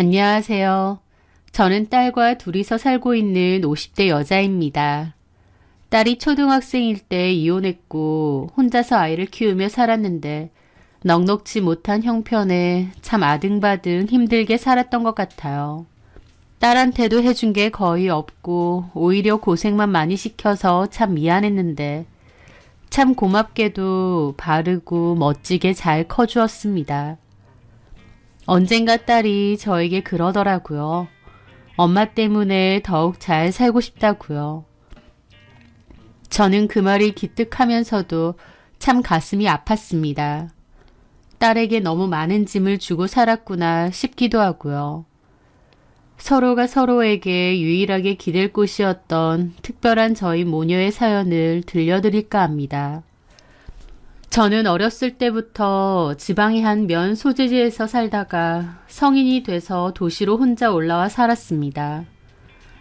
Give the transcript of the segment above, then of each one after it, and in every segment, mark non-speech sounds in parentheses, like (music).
안녕하세요. 저는 딸과 둘이서 살고 있는 50대 여자입니다. 딸이 초등학생일 때 이혼했고 혼자서 아이를 키우며 살았는데 넉넉지 못한 형편에 참 아등바등 힘들게 살았던 것 같아요. 딸한테도 해준 게 거의 없고 오히려 고생만 많이 시켜서 참 미안했는데 참 고맙게도 바르고 멋지게 잘 커주었습니다. 언젠가 딸이 저에게 그러더라고요. 엄마 때문에 더욱 잘 살고 싶다고요. 저는 그 말이 기특하면서도 참 가슴이 아팠습니다. 딸에게 너무 많은 짐을 주고 살았구나 싶기도 하고요. 서로가 서로에게 유일하게 기댈 곳이었던 특별한 저희 모녀의 사연을 들려드릴까 합니다. 저는 어렸을 때부터 지방의 한 면 소재지에서 살다가 성인이 돼서 도시로 혼자 올라와 살았습니다.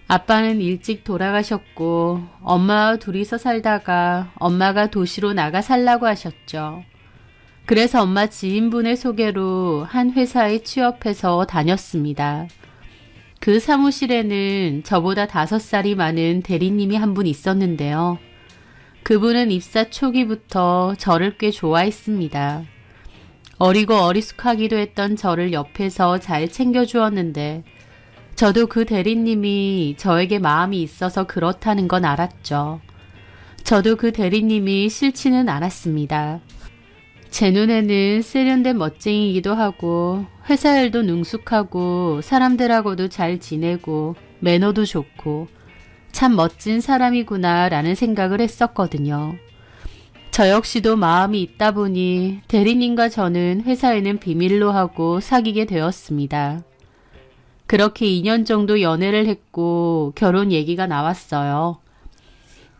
아빠는 일찍 돌아가셨고 엄마와 둘이서 살다가 엄마가 도시로 나가 살라고 하셨죠. 그래서 엄마 지인분의 소개로 한 회사에 취업해서 다녔습니다. 그 사무실에는 저보다 다섯 살이 많은 대리님이 한 분 있었는데요. 그분은 입사 초기부터 저를 꽤 좋아했습니다. 어리고 어리숙하기도 했던 저를 옆에서 잘 챙겨주었는데 저도 그 대리님이 저에게 마음이 있어서 그렇다는 건 알았죠. 저도 그 대리님이 싫지는 않았습니다. 제 눈에는 세련된 멋쟁이기도 하고 회사 일도 능숙하고 사람들하고도 잘 지내고 매너도 좋고 참 멋진 사람이구나 라는 생각을 했었거든요. 저 역시도 마음이 있다 보니 대리님과 저는 회사에는 비밀로 하고 사귀게 되었습니다. 그렇게 2년 정도 연애를 했고 결혼 얘기가 나왔어요.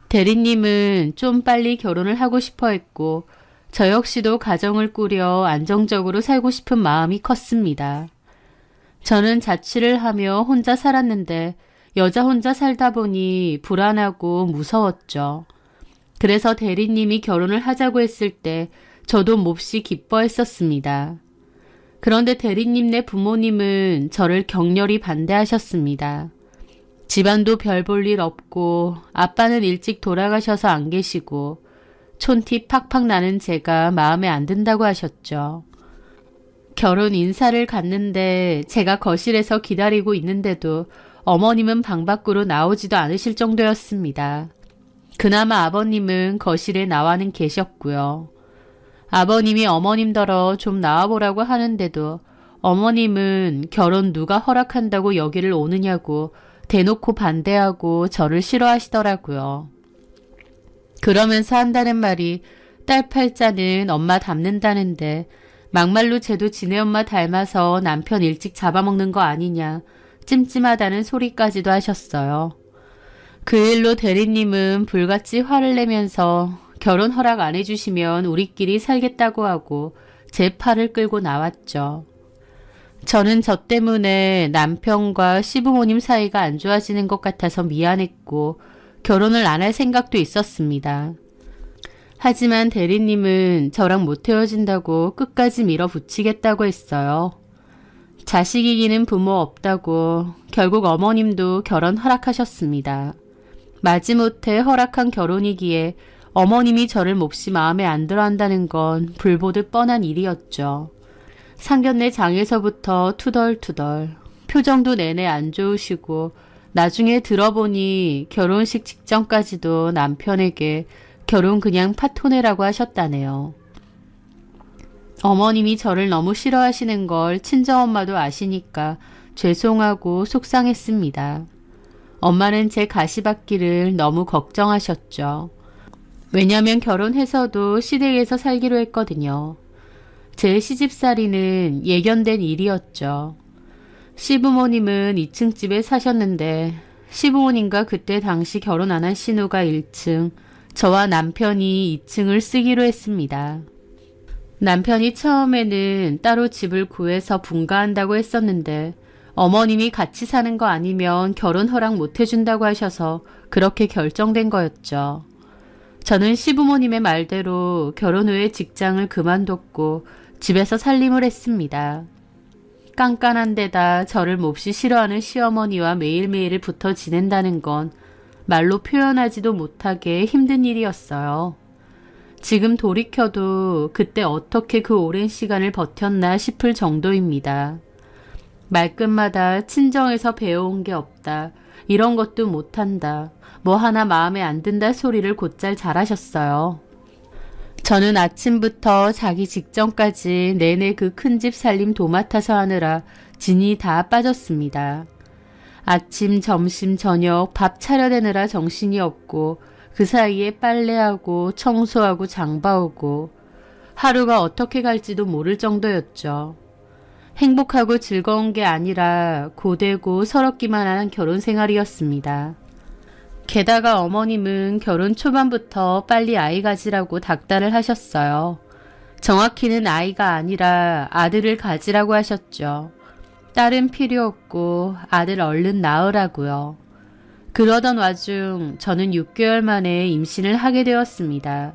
대리님은 좀 빨리 결혼을 하고 싶어 했고 저 역시도 가정을 꾸려 안정적으로 살고 싶은 마음이 컸습니다. 저는 자취를 하며 혼자 살았는데 여자 혼자 살다 보니 불안하고 무서웠죠. 그래서 대리님이 결혼을 하자고 했을 때 저도 몹시 기뻐했었습니다. 그런데 대리님 네 부모님은 저를 격렬히 반대하셨습니다. 집안도 별 볼 일 없고 아빠는 일찍 돌아가셔서 안 계시고 촌티 팍팍 나는 제가 마음에 안 든다고 하셨죠. 결혼 인사를 갔는데 제가 거실에서 기다리고 있는데도 어머님은 방 밖으로 나오지도 않으실 정도였습니다. 그나마 아버님은 거실에 나와는 계셨고요. 아버님이 어머님더러 좀 나와보라고 하는데도 어머님은 결혼 누가 허락한다고 여기를 오느냐고 대놓고 반대하고 저를 싫어하시더라고요. 그러면서 한다는 말이 딸 팔자는 엄마 닮는다는데 막말로 쟤도 지네 엄마 닮아서 남편 일찍 잡아먹는 거 아니냐 찜찜하다는 소리까지도 하셨어요. 그 일로 대리님은 불같이 화를 내면서 결혼 허락 안 해주시면 우리끼리 살겠다고 하고 제 팔을 끌고 나왔죠. 저는 저 때문에 남편과 시부모님 사이가 안 좋아지는 것 같아서 미안했고 결혼을 안 할 생각도 있었습니다. 하지만 대리님은 저랑 못 헤어진다고 끝까지 밀어붙이겠다고 했어요. 자식 이기는 부모 없다고 결국 어머님도 결혼 허락하셨습니다. 마지못해 허락한 결혼이기에 어머님이 저를 몹시 마음에 안 들어 한다는 건 불보듯 뻔한 일이었죠. 상견례 장에서부터 투덜투덜 표정도 내내 안 좋으시고 나중에 들어보니 결혼식 직전까지도 남편에게 결혼 그냥 파토네라고 하셨다네요. 어머님이 저를 너무 싫어하시는 걸 친정엄마도 아시니까 죄송하고 속상했습니다. 엄마는 제 가시밭길을 너무 걱정하셨죠. 왜냐면 결혼해서도 시댁에서 살기로 했거든요. 제 시집살이는 예견된 일이었죠. 시부모님은 2층 집에 사셨는데 시부모님과 그때 당시 결혼 안 한 신우가 1층, 저와 남편이 2층을 쓰기로 했습니다. 남편이 처음에는 따로 집을 구해서 분가한다고 했었는데 어머님이 같이 사는 거 아니면 결혼 허락 못 해준다고 하셔서 그렇게 결정된 거였죠. 저는 시부모님의 말대로 결혼 후에 직장을 그만뒀고 집에서 살림을 했습니다. 깐깐한 데다 저를 몹시 싫어하는 시어머니와 매일매일 붙어 지낸다는 건 말로 표현하지도 못하게 힘든 일이었어요. 지금 돌이켜도 그때 어떻게 그 오랜 시간을 버텼나 싶을 정도입니다. 말끝마다 친정에서 배워온 게 없다. 이런 것도 못한다. 뭐 하나 마음에 안 든다 소리를 곧잘 잘하셨어요. 저는 아침부터 자기 직전까지 내내 그 큰 집 살림 도맡아서 하느라 진이 다 빠졌습니다. 아침, 점심, 저녁 밥 차려대느라 정신이 없고 그 사이에 빨래하고 청소하고 장봐오고 하루가 어떻게 갈지도 모를 정도였죠. 행복하고 즐거운 게 아니라 고되고 서럽기만 한 결혼 생활이었습니다. 게다가 어머님은 결혼 초반부터 빨리 아이 가지라고 닥달을 하셨어요. 정확히는 아이가 아니라 아들을 가지라고 하셨죠. 딸은 필요 없고 아들 얼른 낳으라고요. 그러던 와중 저는 6개월 만에 임신을 하게 되었습니다.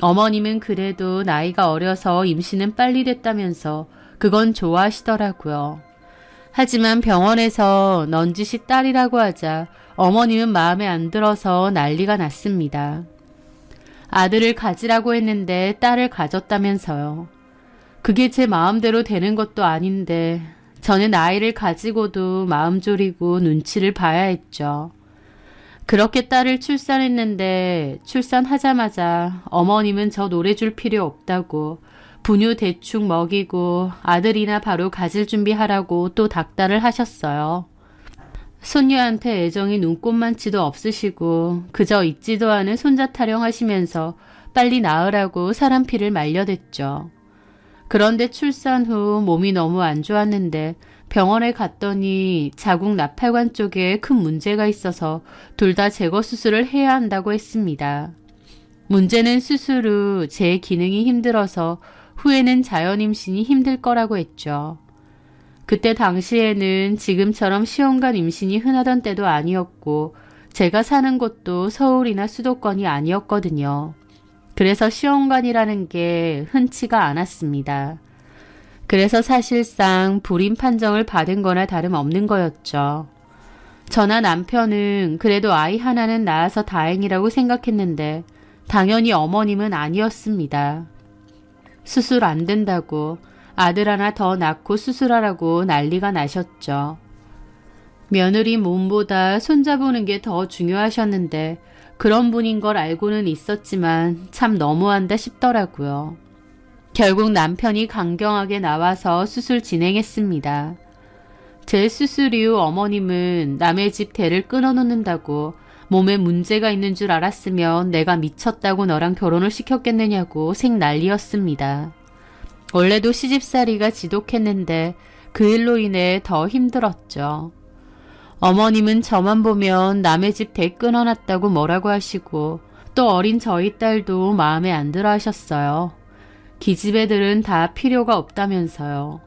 어머님은 그래도 나이가 어려서 임신은 빨리 됐다면서 그건 좋아하시더라고요. 하지만 병원에서 넌지시 딸이라고 하자 어머님은 마음에 안 들어서 난리가 났습니다. 아들을 가지라고 했는데 딸을 가졌다면서요. 그게 제 마음대로 되는 것도 아닌데 저는 아이를 가지고도 마음 졸이고 눈치를 봐야 했죠. 그렇게 딸을 출산했는데 출산하자마자 어머님은 저 노래 줄 필요 없다고 분유 대충 먹이고 아들이나 바로 가질 준비하라고 또 닥달을 하셨어요. 손녀한테 애정이 눈꼽만치도 없으시고 그저 있지도 않은 손자 타령하시면서 빨리 낳으라고 사람 피를 말려댔죠. 그런데 출산 후 몸이 너무 안 좋았는데 병원에 갔더니 자궁 나팔관 쪽에 큰 문제가 있어서 둘 다 제거 수술을 해야 한다고 했습니다. 문제는 수술 후 제 기능이 힘들어서 후에는 자연 임신이 힘들 거라고 했죠. 그때 당시에는 지금처럼 시험관 임신이 흔하던 때도 아니었고 제가 사는 곳도 서울이나 수도권이 아니었거든요. 그래서 시험관이라는 게 흔치가 않았습니다. 그래서 사실상 불임 판정을 받은 거나 다름없는 거였죠. 저나 남편은 그래도 아이 하나는 낳아서 다행이라고 생각했는데 당연히 어머님은 아니었습니다. 수술 안 된다고 아들 하나 더 낳고 수술하라고 난리가 나셨죠. 며느리 몸보다 손자 보는 게 더 중요하셨는데 그런 분인 걸 알고는 있었지만 참 너무한다 싶더라고요. 결국 남편이 강경하게 나와서 수술 진행했습니다. 제 수술 이후 어머님은 남의 집 대를 끊어놓는다고 몸에 문제가 있는 줄 알았으면 내가 미쳤다고 너랑 결혼을 시켰겠느냐고 생 난리였습니다. 원래도 시집살이가 지독했는데 그 일로 인해 더 힘들었죠. 어머님은 저만 보면 남의 집대 끊어놨다고 뭐라고 하시고 또 어린 저희 딸도 마음에 안 들어 하셨어요. 기집 애들은 다 필요가 없다면서요.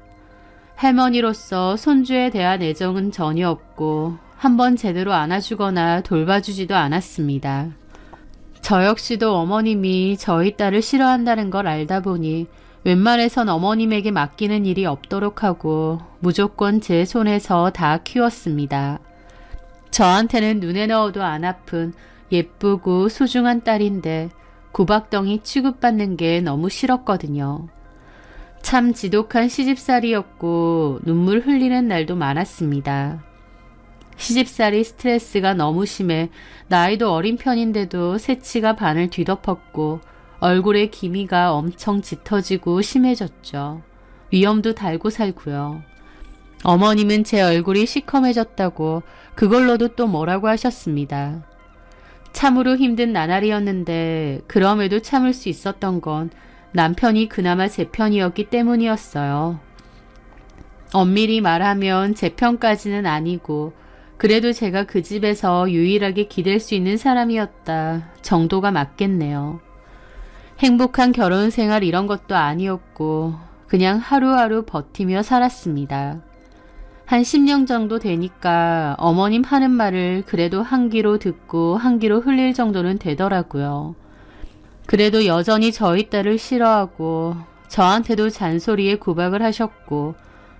할머니로서 손주에 대한 애정은 전혀 없고 한번 제대로 안아주거나 돌봐주지도 않았습니다. 저 역시도 어머님이 저희 딸을 싫어한다는 걸 알다 보니 웬만해선 어머님에게 맡기는 일이 없도록 하고 무조건 제 손에서 다 키웠습니다. 저한테는 눈에 넣어도 안 아픈 예쁘고 소중한 딸인데 구박덩이 취급받는 게 너무 싫었거든요. 참 지독한 시집살이였고 눈물 흘리는 날도 많았습니다. 시집살이 스트레스가 너무 심해 나이도 어린 편인데도 새치가 반을 뒤덮었고 얼굴에 기미가 엄청 짙어지고 심해졌죠. 위염도 달고 살고요. 어머님은 제 얼굴이 시커매졌다고 그걸로도 또 뭐라고 하셨습니다. 참으로 힘든 나날이었는데 그럼에도 참을 수 있었던 건 남편이 그나마 제 편이었기 때문이었어요. 엄밀히 말하면 제 편까지는 아니고 그래도 제가 그 집에서 유일하게 기댈 수 있는 사람이었다 정도가 맞겠네요. 행복한 결혼 생활 이런 것도 아니었고 그냥 하루하루 버티며 살았습니다. 한 10년 정도 되니까 어머님 하는 말을 그래도 한 귀로 듣고 한 귀로 흘릴 정도는 되더라고요. 그래도 여전히 저희 딸을 싫어하고 저한테도 잔소리에 구박을 하셨고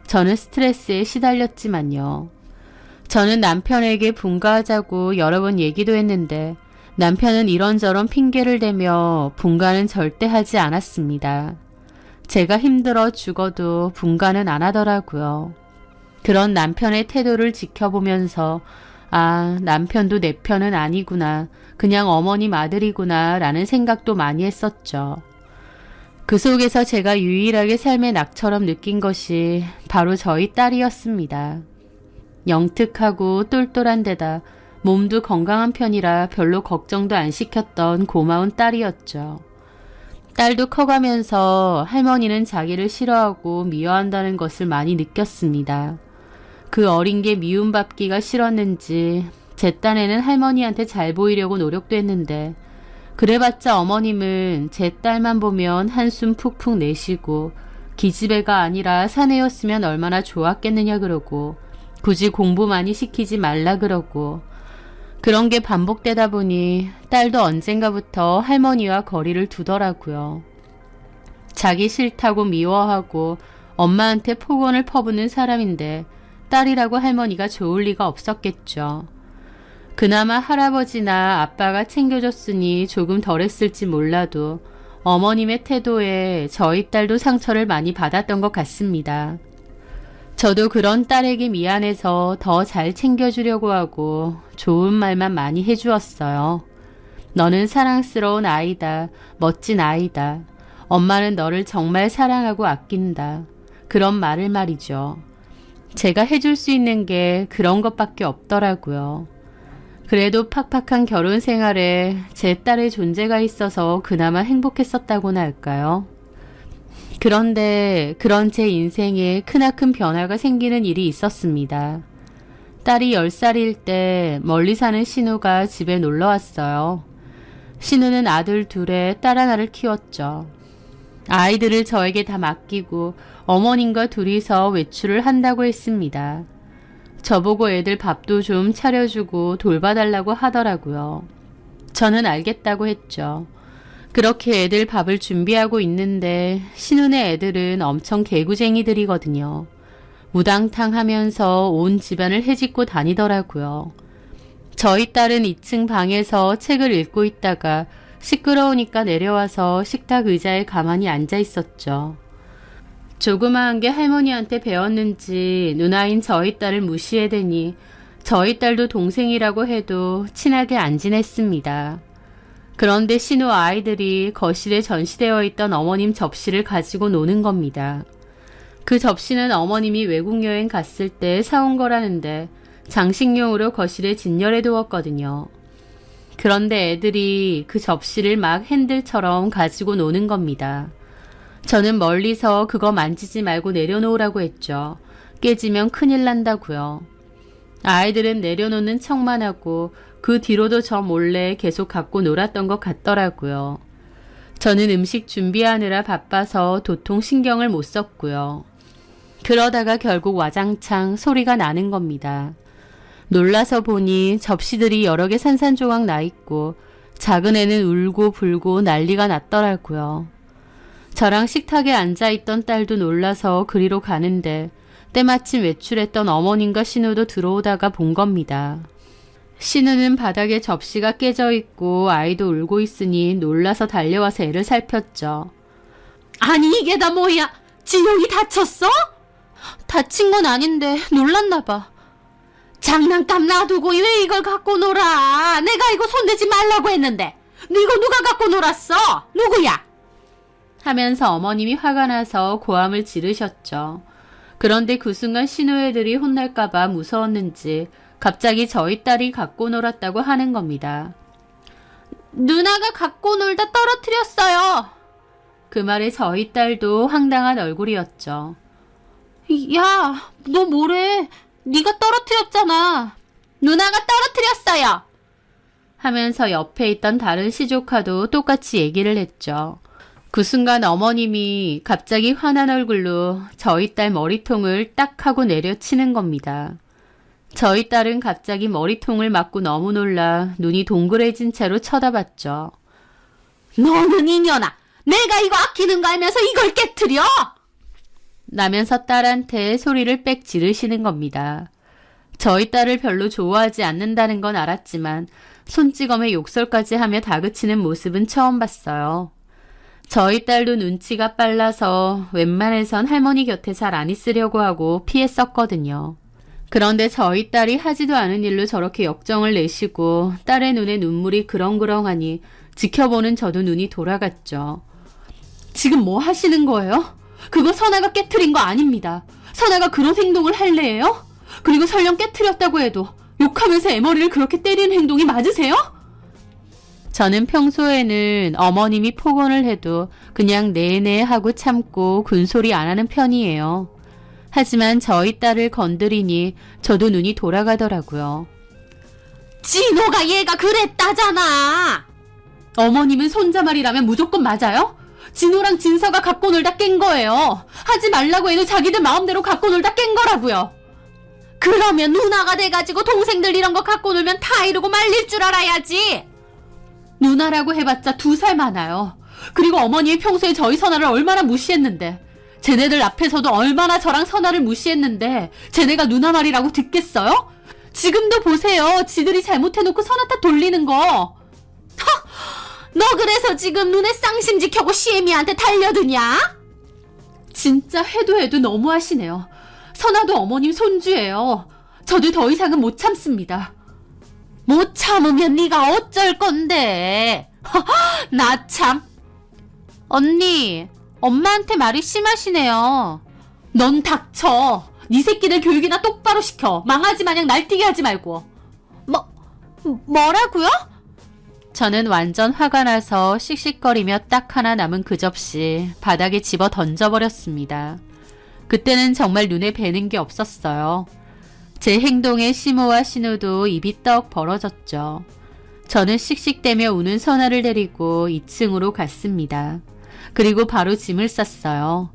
저는 스트레스에 시달렸지만요. 저는 남편에게 분가하자고 여러 번 얘기도 했는데 남편은 이런저런 핑계를 대며 분가는 절대 하지 않았습니다. 제가 힘들어 죽어도 분가는 안 하더라고요. 그런 남편의 태도를 지켜보면서 아, 남편도 내 편은 아니구나. 그냥 어머님 아들이구나. 라는 생각도 많이 했었죠. 그 속에서 제가 유일하게 삶의 낙처럼 느낀 것이 바로 저희 딸이었습니다. 영특하고 똘똘한 데다 몸도 건강한 편이라 별로 걱정도 안 시켰던 고마운 딸이었죠. 딸도 커가면서 할머니는 자기를 싫어하고 미워한다는 것을 많이 느꼈습니다. 그 어린 게 미움받기가 싫었는지 제 딴에는 할머니한테 잘 보이려고 노력도 했는데 그래봤자 어머님은 제 딸만 보면 한숨 푹푹 내쉬고 기집애가 아니라 사내였으면 얼마나 좋았겠느냐 그러고 굳이 공부 많이 시키지 말라 그러고 그런 게 반복되다 보니 딸도 언젠가부터 할머니와 거리를 두더라고요. 자기 싫다고 미워하고 엄마한테 폭언을 퍼붓는 사람인데 딸이라고 할머니가 좋을 리가 없었겠죠. 그나마 할아버지나 아빠가 챙겨줬으니 조금 덜했을지 몰라도 어머님의 태도에 저희 딸도 상처를 많이 받았던 것 같습니다. 저도 그런 딸에게 미안해서 더 잘 챙겨주려고 하고 좋은 말만 많이 해주었어요. 너는 사랑스러운 아이다. 멋진 아이다. 엄마는 너를 정말 사랑하고 아낀다. 그런 말을 말이죠. 제가 해줄 수 있는 게 그런 것밖에 없더라고요. 그래도 팍팍한 결혼 생활에 제 딸의 존재가 있어서 그나마 행복했었다고나 할까요? 그런데 그런 제 인생에 크나큰 변화가 생기는 일이 있었습니다. 딸이 10살일 때 멀리 사는 신우가 집에 놀러 왔어요. 신우는 아들 둘에 딸 하나를 키웠죠. 아이들을 저에게 다 맡기고 어머님과 둘이서 외출을 한다고 했습니다. 저보고 애들 밥도 좀 차려주고 돌봐달라고 하더라고요. 저는 알겠다고 했죠. 그렇게 애들 밥을 준비하고 있는데 신혼의 애들은 엄청 개구쟁이들이거든요. 무당탕 하면서 온 집안을 헤집고 다니더라고요. 저희 딸은 2층 방에서 책을 읽고 있다가 시끄러우니까 내려와서 식탁 의자에 가만히 앉아 있었죠. 조그마한 게 할머니한테 배웠는지 누나인 저희 딸을 무시해대니 저희 딸도 동생이라고 해도 친하게 안 지냈습니다. 그런데 신우 아이들이 거실에 전시되어 있던 어머님 접시를 가지고 노는 겁니다. 그 접시는 어머님이 외국 여행 갔을 때 사온 거라는데 장식용으로 거실에 진열해 두었거든요. 그런데 애들이 그 접시를 막 핸들처럼 가지고 노는 겁니다. 저는 멀리서 그거 만지지 말고 내려놓으라고 했죠. 깨지면 큰일 난다고요. 아이들은 내려놓는 척만 하고 그 뒤로도 저 몰래 계속 갖고 놀았던 것 같더라고요. 저는 음식 준비하느라 바빠서 도통 신경을 못 썼고요. 그러다가 결국 와장창 소리가 나는 겁니다. 놀라서 보니 접시들이 여러 개 산산조각 나 있고 작은 애는 울고 불고 난리가 났더라고요. 저랑 식탁에 앉아 있던 딸도 놀라서 그리로 가는데 때마침 외출했던 어머님과 신우도 들어오다가 본 겁니다. 신우는 바닥에 접시가 깨져 있고 아이도 울고 있으니 놀라서 달려와서 애를 살폈죠. 아니 이게 다 뭐야? 진영이 다쳤어? 다친 건 아닌데 놀랐나 봐. 장난감 놔두고 왜 이걸 갖고 놀아? 내가 이거 손대지 말라고 했는데. 너 이거 누가 갖고 놀았어? 누구야? 하면서 어머님이 화가 나서 고함을 지르셨죠. 그런데 그 순간 신우애들이 혼날까봐 무서웠는지 갑자기 저희 딸이 갖고 놀았다고 하는 겁니다. 누나가 갖고 놀다 떨어뜨렸어요. 그 말에 저희 딸도 황당한 얼굴이었죠. 야, 너 뭐래? 네가 떨어뜨렸잖아. 누나가 떨어뜨렸어요. 하면서 옆에 있던 다른 시조카도 똑같이 얘기를 했죠. 그 순간 어머님이 갑자기 화난 얼굴로 저희 딸 머리통을 딱 하고 내려치는 겁니다. 저희 딸은 갑자기 머리통을 맞고 너무 놀라 눈이 동그래진 채로 쳐다봤죠. 너는 이년아! 내가 이거 아끼는 거 알면서 이걸 깨뜨려! 나면서 딸한테 소리를 빽 지르시는 겁니다. 저희 딸을 별로 좋아하지 않는다는 건 알았지만 손찌검에 욕설까지 하며 다그치는 모습은 처음 봤어요. 저희 딸도 눈치가 빨라서 웬만해선 할머니 곁에 잘 안 있으려고 하고 피했었거든요. 그런데 저희 딸이 하지도 않은 일로 저렇게 역정을 내시고 딸의 눈에 눈물이 그렁그렁하니 지켜보는 저도 눈이 돌아갔죠. 지금 뭐 하시는 거예요? 그거 선아가 깨트린 거 아닙니다. 선아가 그런 행동을 할래요? 그리고 설령 깨트렸다고 해도 욕하면서 애머리를 그렇게 때리는 행동이 맞으세요? 저는 평소에는 어머님이 폭언을 해도 그냥 네네 하고 참고 군소리 안 하는 편이에요. 하지만 저희 딸을 건드리니 저도 눈이 돌아가더라고요. 진호가 얘가 그랬다잖아! 어머님은 손자 말이라면 무조건 맞아요? 진호랑 진서가 갖고 놀다 깬 거예요. 하지 말라고 해도 자기들 마음대로 갖고 놀다 깬 거라고요. 그러면 누나가 돼가지고 동생들 이런 거 갖고 놀면 다 이러고 말릴 줄 알아야지. 누나라고 해봤자 두 살 많아요. 그리고 어머님이 평소에 저희 선아를 얼마나 무시했는데 쟤네들 앞에서도 얼마나 저랑 선아를 무시했는데 쟤네가 누나 말이라고 듣겠어요? 지금도 보세요. 지들이 잘못해놓고 선아 탓 돌리는 거. 너 그래서 지금 눈에 쌍심 지 켜고 시애미한테 달려드냐? 진짜 해도 해도 너무하시네요. 선아도 어머님 손주예요. 저도 더 이상은 못 참습니다. 못 참으면 네가 어쩔 건데. (laughs) 나 참. 언니, 엄마한테 말이 심하시네요. 넌 닥쳐. 네 새끼들 교육이나 똑바로 시켜. 망하지 마냥 날뛰게 하지 말고. 뭐, 뭐라고요? 저는 완전 화가 나서 씩씩거리며 딱 하나 남은 그 접시 바닥에 집어 던져버렸습니다. 그때는 정말 눈에 뵈는 게 없었어요. 제 행동에 시모와 신우도 입이 떡 벌어졌죠. 저는 씩씩대며 우는 선아를 데리고 2층으로 갔습니다. 그리고 바로 짐을 쌌어요.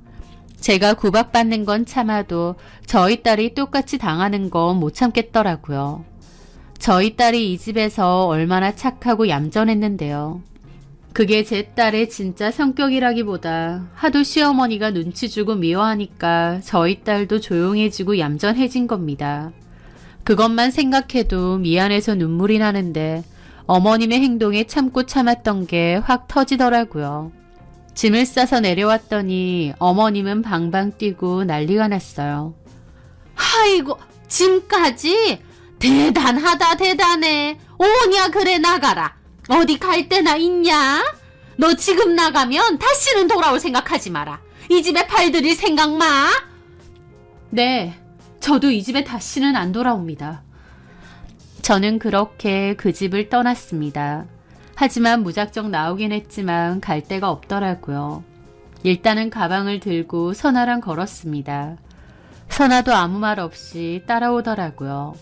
제가 구박받는 건 참아도 저희 딸이 똑같이 당하는 건 못 참겠더라고요. 저희 딸이 이 집에서 얼마나 착하고 얌전했는데요. 그게 제 딸의 진짜 성격이라기보다 하도 시어머니가 눈치 주고 미워하니까 저희 딸도 조용해지고 얌전해진 겁니다. 그것만 생각해도 미안해서 눈물이 나는데 어머님의 행동에 참고 참았던 게 확 터지더라고요. 짐을 싸서 내려왔더니 어머님은 방방 뛰고 난리가 났어요. 아이고, 짐까지? 대단하다, 대단해. 오냐, 그래, 나가라. 어디 갈 데나 있냐? 너 지금 나가면 다시는 돌아올 생각하지 마라. 이 집에 팔들일 생각 마. 네, 저도 이 집에 다시는 안 돌아옵니다. 저는 그렇게 그 집을 떠났습니다. 하지만 무작정 나오긴 했지만 갈 데가 없더라고요. 일단은 가방을 들고 선아랑 걸었습니다. 선아도 아무 말 없이 따라오더라고요.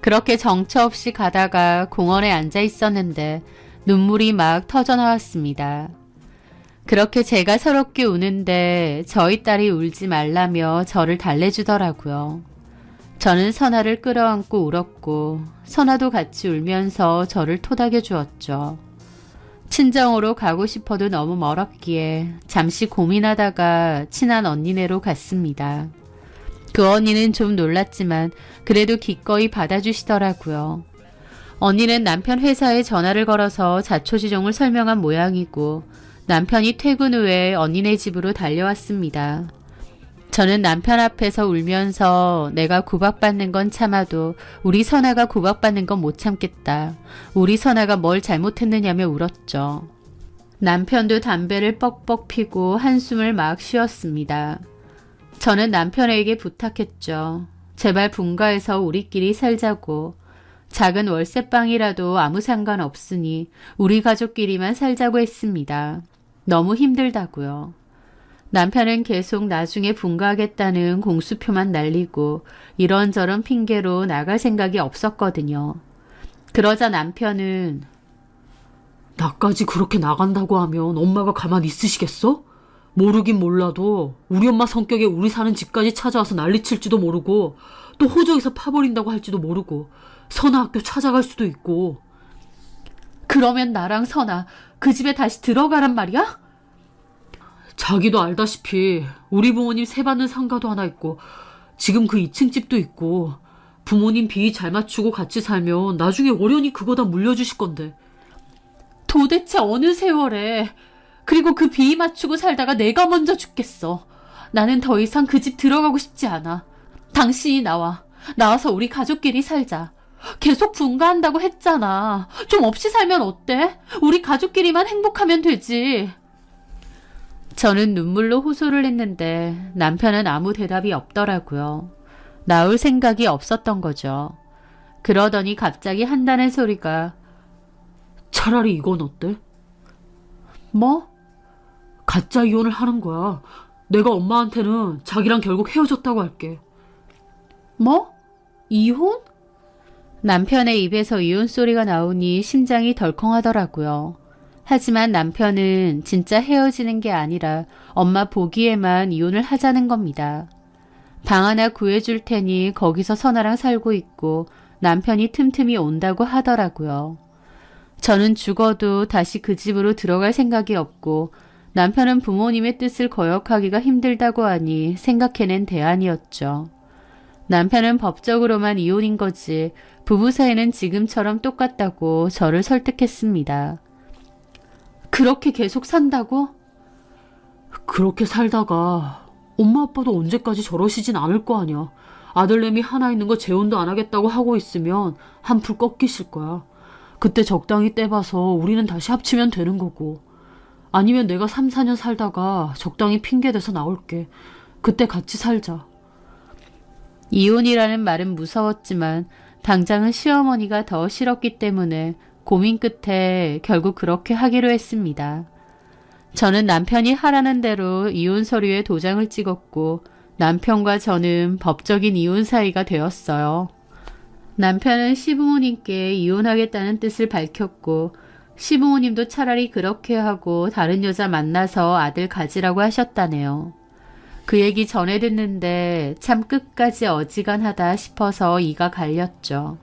그렇게 정처 없이 가다가 공원에 앉아 있었는데 눈물이 막 터져 나왔습니다. 그렇게 제가 서럽게 우는데 저희 딸이 울지 말라며 저를 달래주더라고요. 저는 선아를 끌어안고 울었고 선아도 같이 울면서 저를 토닥여 주었죠. 친정으로 가고 싶어도 너무 멀었기에 잠시 고민하다가 친한 언니네로 갔습니다. 그 언니는 좀 놀랐지만 그래도 기꺼이 받아주시더라고요. 언니는 남편 회사에 전화를 걸어서 자초지종을 설명한 모양이고 남편이 퇴근 후에 언니네 집으로 달려왔습니다. 저는 남편 앞에서 울면서 내가 구박받는 건 참아도 우리 선아가 구박받는 건 못 참겠다. 우리 선아가 뭘 잘못했느냐며 울었죠. 남편도 담배를 뻑뻑 피고 한숨을 막 쉬었습니다. 저는 남편에게 부탁했죠. 제발 분가해서 우리끼리 살자고. 작은 월세방이라도 아무 상관 없으니 우리 가족끼리만 살자고 했습니다. 너무 힘들다고요. 남편은 계속 나중에 분가하겠다는 공수표만 날리고 이런저런 핑계로 나갈 생각이 없었거든요. 그러자 남편은 나까지 그렇게 나간다고 하면 엄마가 가만히 있으시겠어? 모르긴 몰라도 우리 엄마 성격에 우리 사는 집까지 찾아와서 난리칠지도 모르고 또 호적에서 파버린다고 할지도 모르고 선화학교 찾아갈 수도 있고 그러면 나랑 선아 그 집에 다시 들어가란 말이야? 자기도 알다시피 우리 부모님 세 받는 상가도 하나 있고 지금 그 2층 집도 있고 부모님 비위 잘 맞추고 같이 살면 나중에 월연히 그거 다 물려주실 건데 도대체 어느 세월에 그리고 그 비위 맞추고 살다가 내가 먼저 죽겠어. 나는 더 이상 그 집 들어가고 싶지 않아. 당신이 나와. 나와서 우리 가족끼리 살자. 계속 분가한다고 했잖아. 좀 없이 살면 어때? 우리 가족끼리만 행복하면 되지. 저는 눈물로 호소를 했는데 남편은 아무 대답이 없더라고요. 나올 생각이 없었던 거죠. 그러더니 갑자기 한다는 소리가 차라리 이건 어때? 뭐? 가짜 이혼을 하는 거야. 내가 엄마한테는 자기랑 결국 헤어졌다고 할게. 뭐? 이혼? 남편의 입에서 이혼 소리가 나오니 심장이 덜컹하더라고요. 하지만 남편은 진짜 헤어지는 게 아니라 엄마 보기에만 이혼을 하자는 겁니다. 방 하나 구해줄 테니 거기서 선아랑 살고 있고 남편이 틈틈이 온다고 하더라고요. 저는 죽어도 다시 그 집으로 들어갈 생각이 없고 남편은 부모님의 뜻을 거역하기가 힘들다고 하니 생각해낸 대안이었죠. 남편은 법적으로만 이혼인 거지 부부 사이는 지금처럼 똑같다고 저를 설득했습니다. 그렇게 계속 산다고? 그렇게 살다가 엄마 아빠도 언제까지 저러시진 않을 거 아니야. 아들내미 하나 있는 거 재혼도 안 하겠다고 하고 있으면 한풀 꺾이실 거야. 그때 적당히 떼봐서 우리는 다시 합치면 되는 거고. 아니면 내가 3, 4년 살다가 적당히 핑계대서 나올게. 그때 같이 살자. 이혼이라는 말은 무서웠지만 당장은 시어머니가 더 싫었기 때문에 고민 끝에 결국 그렇게 하기로 했습니다. 저는 남편이 하라는 대로 이혼 서류에 도장을 찍었고 남편과 저는 법적인 이혼 사이가 되었어요. 남편은 시부모님께 이혼하겠다는 뜻을 밝혔고 시부모님도 차라리 그렇게 하고 다른 여자 만나서 아들 가지라고 하셨다네요. 그 얘기 전에 듣는데 참 끝까지 어지간하다 싶어서 이가 갈렸죠.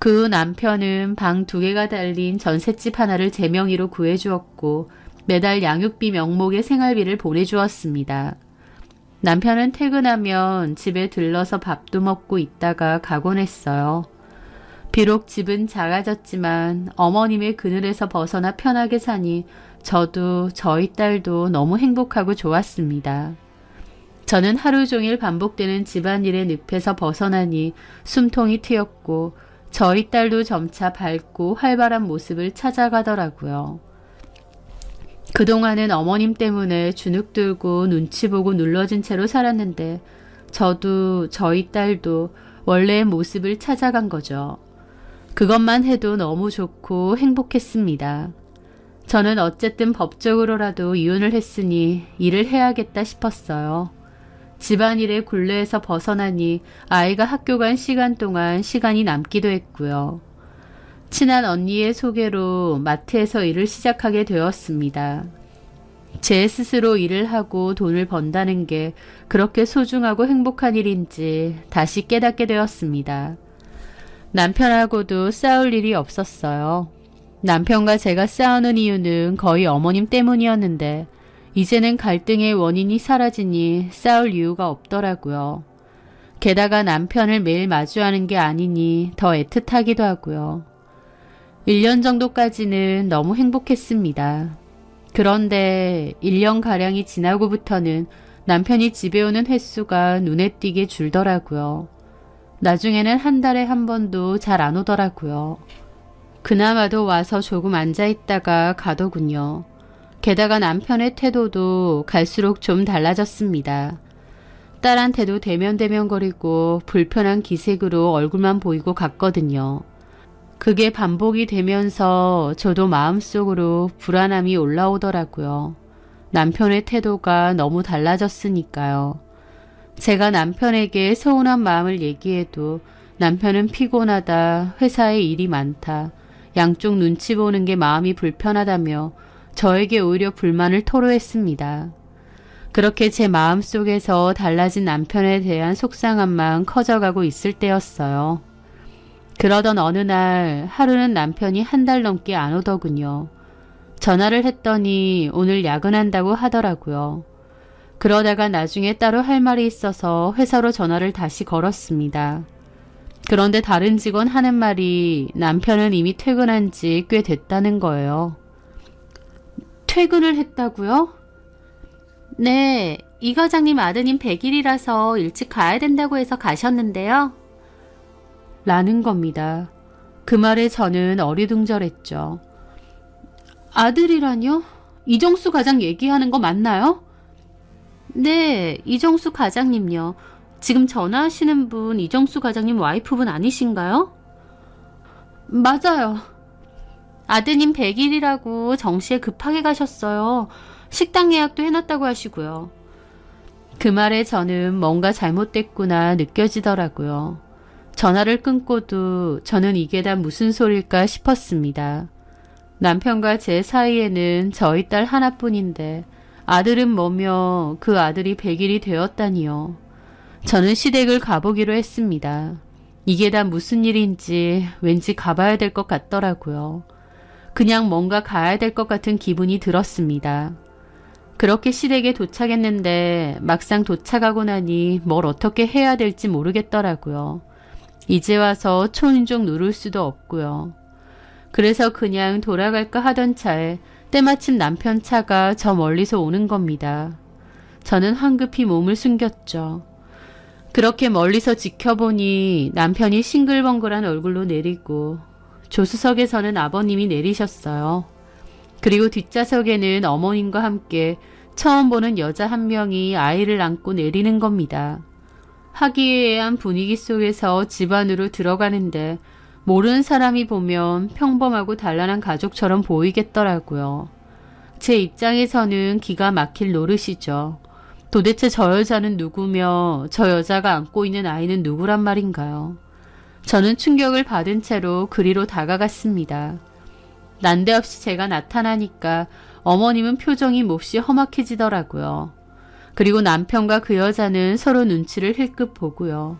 그후 남편은 방 두 개가 달린 전셋집 하나를 제 명의로 구해주었고 매달 양육비 명목의 생활비를 보내주었습니다. 남편은 퇴근하면 집에 들러서 밥도 먹고 있다가 가곤 했어요. 비록 집은 작아졌지만 어머님의 그늘에서 벗어나 편하게 사니 저도 저희 딸도 너무 행복하고 좋았습니다. 저는 하루 종일 반복되는 집안일의 늪에서 벗어나니 숨통이 트였고 저희 딸도 점차 밝고 활발한 모습을 찾아가더라고요. 그동안은 어머님 때문에 주눅 들고 눈치 보고 눌러진 채로 살았는데 저도 저희 딸도 원래의 모습을 찾아간 거죠. 그것만 해도 너무 좋고 행복했습니다. 저는 어쨌든 법적으로라도 이혼을 했으니 일을 해야겠다 싶었어요. 집안일의 굴레에서 벗어나니 아이가 학교 간 시간 동안 시간이 남기도 했고요. 친한 언니의 소개로 마트에서 일을 시작하게 되었습니다. 제 스스로 일을 하고 돈을 번다는 게 그렇게 소중하고 행복한 일인지 다시 깨닫게 되었습니다. 남편하고도 싸울 일이 없었어요. 남편과 제가 싸우는 이유는 거의 어머님 때문이었는데 이제는 갈등의 원인이 사라지니 싸울 이유가 없더라고요. 게다가 남편을 매일 마주하는 게 아니니 더 애틋하기도 하고요. 1년 정도까지는 너무 행복했습니다. 그런데 1년가량이 지나고부터는 남편이 집에 오는 횟수가 눈에 띄게 줄더라고요. 나중에는 한 달에 한 번도 잘 안 오더라고요. 그나마도 와서 조금 앉아 있다가 가더군요. 게다가 남편의 태도도 갈수록 좀 달라졌습니다. 딸한테도 대면대면거리고 불편한 기색으로 얼굴만 보이고 갔거든요. 그게 반복이 되면서 저도 마음속으로 불안함이 올라오더라고요. 남편의 태도가 너무 달라졌으니까요. 제가 남편에게 서운한 마음을 얘기해도 남편은 피곤하다, 회사에 일이 많다, 양쪽 눈치 보는 게 마음이 불편하다며 저에게 오히려 불만을 토로했습니다. 그렇게 제 마음 속에서 달라진 남편에 대한 속상함만 커져가고 있을 때였어요. 그러던 어느 날 하루는 남편이 한 달 넘게 안 오더군요. 전화를 했더니 오늘 야근한다고 하더라고요. 그러다가 나중에 따로 할 말이 있어서 회사로 전화를 다시 걸었습니다. 그런데 다른 직원 하는 말이 남편은 이미 퇴근한 지 꽤 됐다는 거예요. 퇴근을 했다고요? 네, 이 과장님 아드님 100일이라서 일찍 가야 된다고 해서 가셨는데요. 라는 겁니다. 그 말에 저는 어리둥절했죠. 아들이라뇨? 이정수 과장 얘기하는 거 맞나요? 네, 이정수 과장님요. 지금 전화하시는 분 이정수 과장님 와이프분 아니신가요? 맞아요. 아드님 100일이라고 정시에 급하게 가셨어요. 식당 예약도 해놨다고 하시고요. 그 말에 저는 뭔가 잘못됐구나 느껴지더라고요. 전화를 끊고도 저는 이게 다 무슨 소릴까 싶었습니다. 남편과 제 사이에는 저희 딸 하나뿐인데 아들은 뭐며 그 아들이 100일이 되었다니요. 저는 시댁을 가보기로 했습니다. 이게 다 무슨 일인지 왠지 가봐야 될 것 같더라고요. 그냥 뭔가 가야 될 것 같은 기분이 들었습니다. 그렇게 시댁에 도착했는데 막상 도착하고 나니 뭘 어떻게 해야 될지 모르겠더라고요. 이제 와서 초인종 누를 수도 없고요. 그래서 그냥 돌아갈까 하던 차에 때마침 남편 차가 저 멀리서 오는 겁니다. 저는 황급히 몸을 숨겼죠. 그렇게 멀리서 지켜보니 남편이 싱글벙글한 얼굴로 내리고 조수석에서는 아버님이 내리셨어요. 그리고 뒷좌석에는 어머님과 함께 처음 보는 여자 한 명이 아이를 안고 내리는 겁니다. 화기애애한 분위기 속에서 집 안으로 들어가는데 모르는 사람이 보면 평범하고 단란한 가족처럼 보이겠더라고요. 제 입장에서는 기가 막힐 노릇이죠. 도대체 저 여자는 누구며 저 여자가 안고 있는 아이는 누구란 말인가요? 저는 충격을 받은 채로 그리로 다가갔습니다. 난데없이 제가 나타나니까 어머님은 표정이 몹시 험악해지더라고요. 그리고 남편과 그 여자는 서로 눈치를 힐끗 보고요.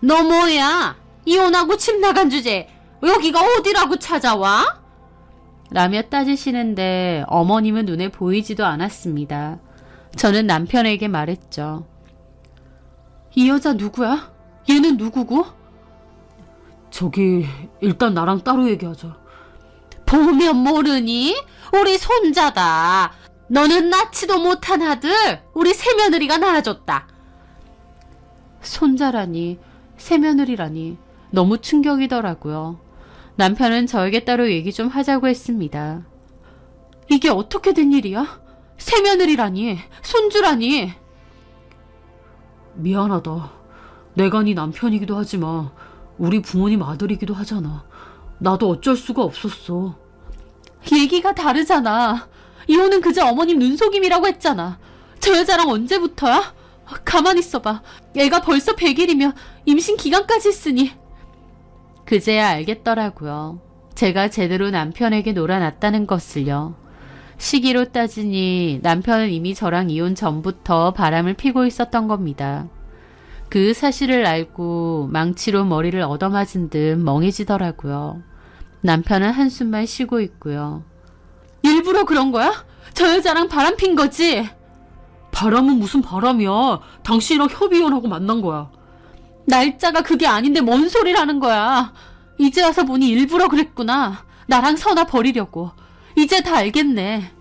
너 뭐야? 이혼하고 집 나간 주제 여기가 어디라고 찾아와? 라며 따지시는데 어머님은 눈에 보이지도 않았습니다. 저는 남편에게 말했죠. 이 여자 누구야? 얘는 누구고? 저기 일단 나랑 따로 얘기하자. 보면 모르니? 우리 손자다. 너는 낳지도 못한 아들, 우리 새며느리가 낳아줬다. 손자라니, 새며느리라니, 너무 충격이더라고요. 남편은 저에게 따로 얘기 좀 하자고 했습니다. 이게 어떻게 된 일이야? 새며느리라니, 손주라니. 미안하다. 내가 네 남편이기도 하지만 우리 부모님 아들이기도 하잖아. 나도 어쩔 수가 없었어. 얘기가 다르잖아. 이혼은 그저 어머님 눈속임이라고 했잖아. 저 여자랑 언제부터야? 가만 있어봐. 애가 벌써 100일이며 임신 기간까지 있으니. 그제야 알겠더라고요. 제가 제대로 남편에게 놀아놨다는 것을요. 시기로 따지니 남편은 이미 저랑 이혼 전부터 바람을 피고 있었던 겁니다. 그 사실을 알고 망치로 머리를 얻어맞은 듯 멍해지더라고요. 남편은 한숨만 쉬고 있고요. 일부러 그런 거야? 저 여자랑 바람 핀 거지? 바람은 무슨 바람이야. 당신이랑 협의혼하고 만난 거야. 날짜가 그게 아닌데 뭔 소리라는 거야. 이제 와서 보니 일부러 그랬구나. 나랑 서나 버리려고. 이제 다 알겠네.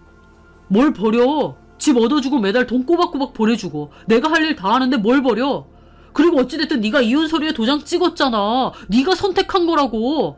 뭘 버려? 집 얻어주고 매달 돈 꼬박꼬박 보내주고 내가 할 일 다 하는데 뭘 버려? 그리고 어찌됐든 네가 이혼 서류에 도장 찍었잖아. 네가 선택한 거라고.